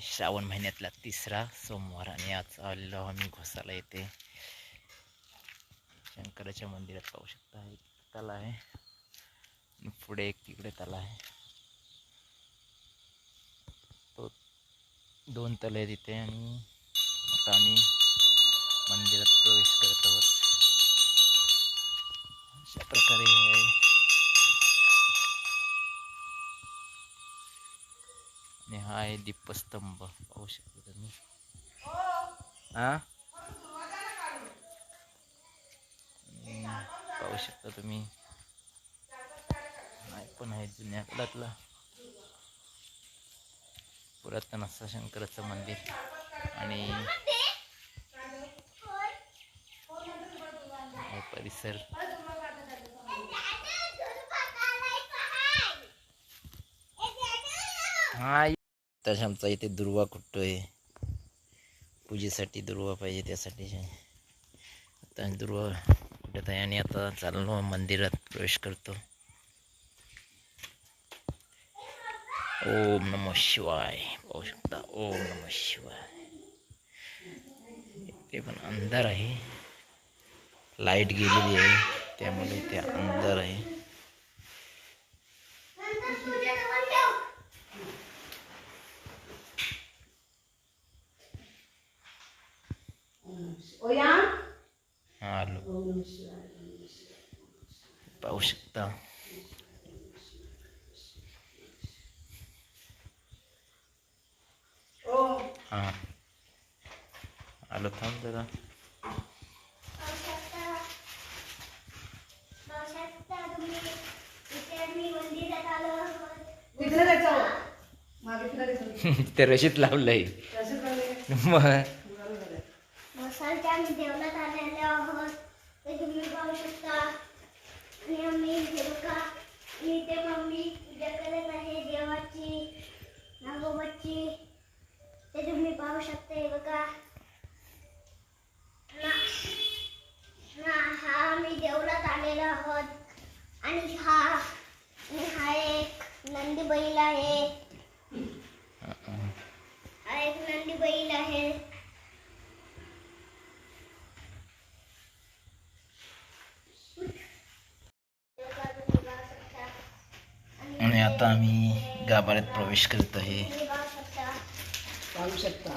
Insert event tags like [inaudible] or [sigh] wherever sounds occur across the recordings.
श्रावण महिन्यातला तिसरा सोमवार आणि आज आलेलो आम्ही घोसाला येते शंकराच्या मंदिरात पाहू शकता एक तला आहे पुढे एक तिकडे तला आहे तो दोन तले आहेत तिथे आणि आता आम्ही मंदिरात प्रवेश करत आहोत अशा प्रकारे हे आहे आणि हा आहे दीपस्तंभ पाहू शकता तुम्ही हा आणि पाहू शकता तुम्ही हा पण आहे जुन्या काळातला पुरातन असं शंकराचं मंदिर आणि हे परिसर हा तसे आमचा इथे दुर्वा कुठतोय? पूजेसाठी दुर्वा पाहिजे त्यासाठी. आता दुर्वा कुठत आहे? आणि आता चाललो मंदिरात प्रवेश करतो. ओम नमो शिवाय. पाहू शकता? ओम नमो शिवाय. इथे पण अंधार आहे. लाइट गेलेली आहे. त्यामुळे इथे अंधार आहे हा आलो पाहू शकता. हा. आलो थांब जरा. [laughs] ते रशीद लावलंय. मग मसालच्या आम्ही जेवणात आलेले आहोत ते तुम्ही पाहू शकता आणि आम्ही हे बघा मी ते मम्मी पूजा करत आहे देवाची नागोबाची ते तुम्ही पाहू शकता बघा. ना ना हा आम्ही देवळात आलेलो आहोत. आणि हा आणि हा एक नंदी बैल आहे. हा एक नंदी बैल आहे. आणि आता आम्ही गाभाऱ्यात प्रवेश करत आहे. पाहू शकता.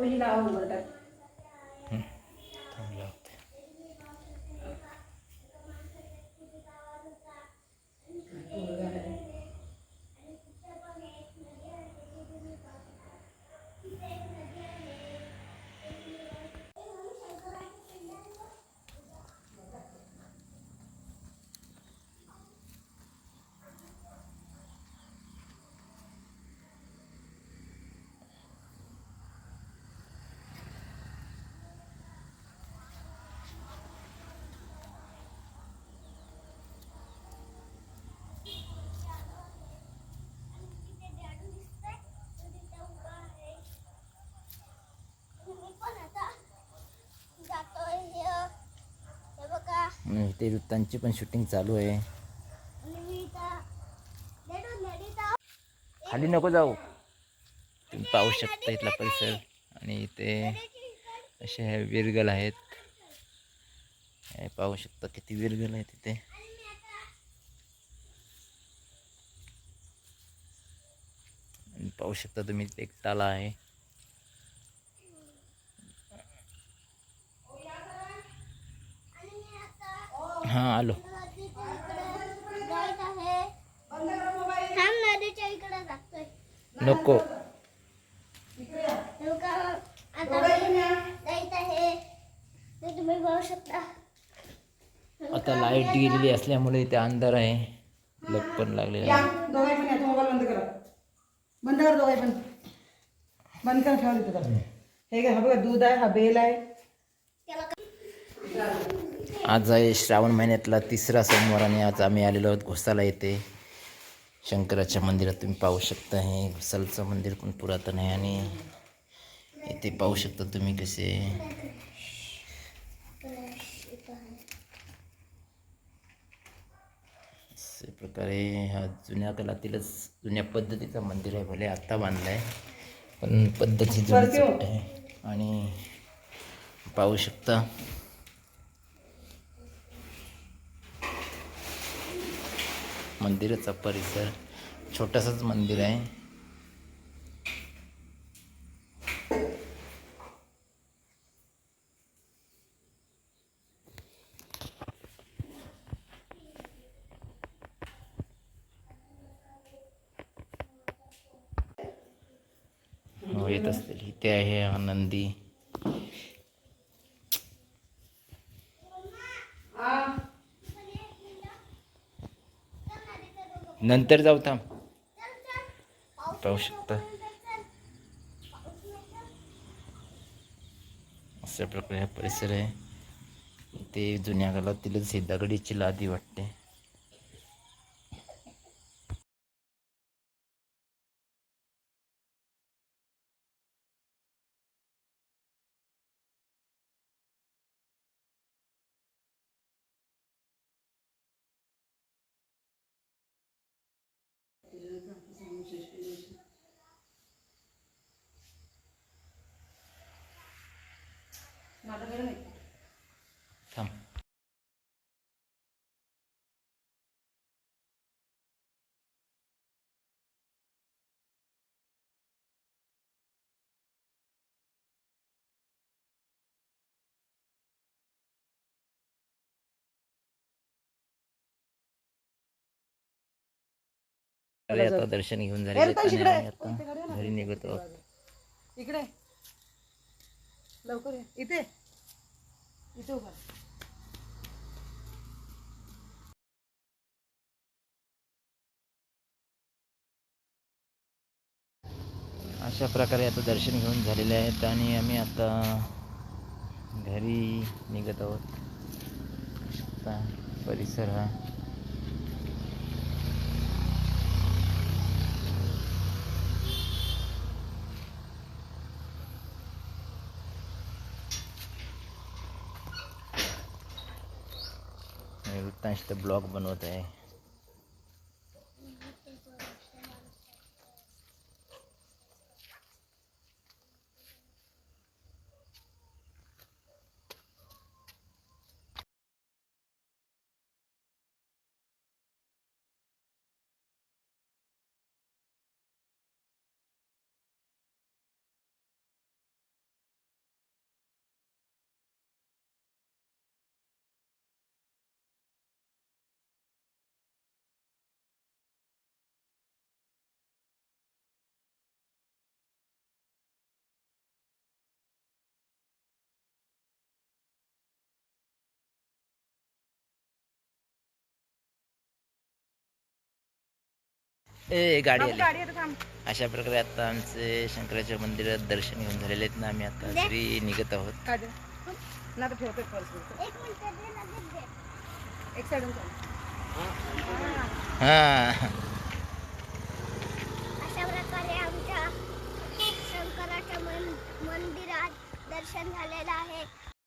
ഒരിതാവുന്നുണ്ട് आणि इथे वृत्तांची पण शूटिंग चालू आहे. खाली नको जाऊ. तुम्ही पाहू शकता इथला परिसर. आणि इथे असे हे विरगल आहेत. हे पाहू शकता किती विरगल आहेत तिथे पाहू शकता तुम्ही इथे एक ताला आहे. हां आलो। नदीच्या इकडे जातोय नको लोका आता जायचं आहे ते तुम्ही पाहू शकता आता लाइट गेलेली असल्यामुळे इथे अंधार आहे. लग पण लागलेलं या आहे. दोघाही पण या तो मोबाईल बंद करा. बंद कर दोघाही पण. बंद करा ठेवा तिथं. जरा. हे घ्या हा बघा दूध आहे हा बेल आहे. आज आहे श्रावण महिन्यातला तिसरा सोमवार आणि आज आम्ही आलेलो आहोत घोसाला येथे. शंकराच्या मंदिरात तुम्ही पाहू शकता हे. घोसालचं मंदिर पण पुरातन आहे आणि इथे पाहू शकता तुम्ही कसे. अशा प्रकारे हा जुन्या कलातीलच जुन्या पद्धतीचं मंदिर आहे भले आत्ता बांधलं आहे पण पद्धती जुनीच आहे. आणि पाहू शकता. मंदिराचा परिसर छोटंसंच मंदिर आहे. हो, येत असतील. इथे आहे नंदी नंतर जाऊ थांब. पाहू शकता. अशा प्रकारे हा परिसर आहे. ते जुन्या काळातीलच सिद्धागडीची दगडीची लादी वाटते. একদম শেষ হয়ে अरे आता दर्शन घेऊन झाले आता घरी निघत. आहोत इकडे. लवकर. इथे. इथे उभा. अशा प्रकारे आता दर्शन घेऊन झालेले आहेत आणि आम्ही आता घरी निघत आहोत. आता परिसर हा आणि वृत्तांश ब्लॉग बनवत आहे ए गाडी आली. गाडी येते थांब. अशा प्रकारे आता आमचे शंकराच्या मंदिरात दर्शन घेऊन झालेले आहेत ना आम्ही आता घरी निघत आहोत. काय दे. ना तर ठेवते पर्स एक मिनिट दे लगेच दे. एक साईड हा. अशा प्रकारे आमच्या शंकराच्या मन मंदिरात दर्शन झालेलं आहे.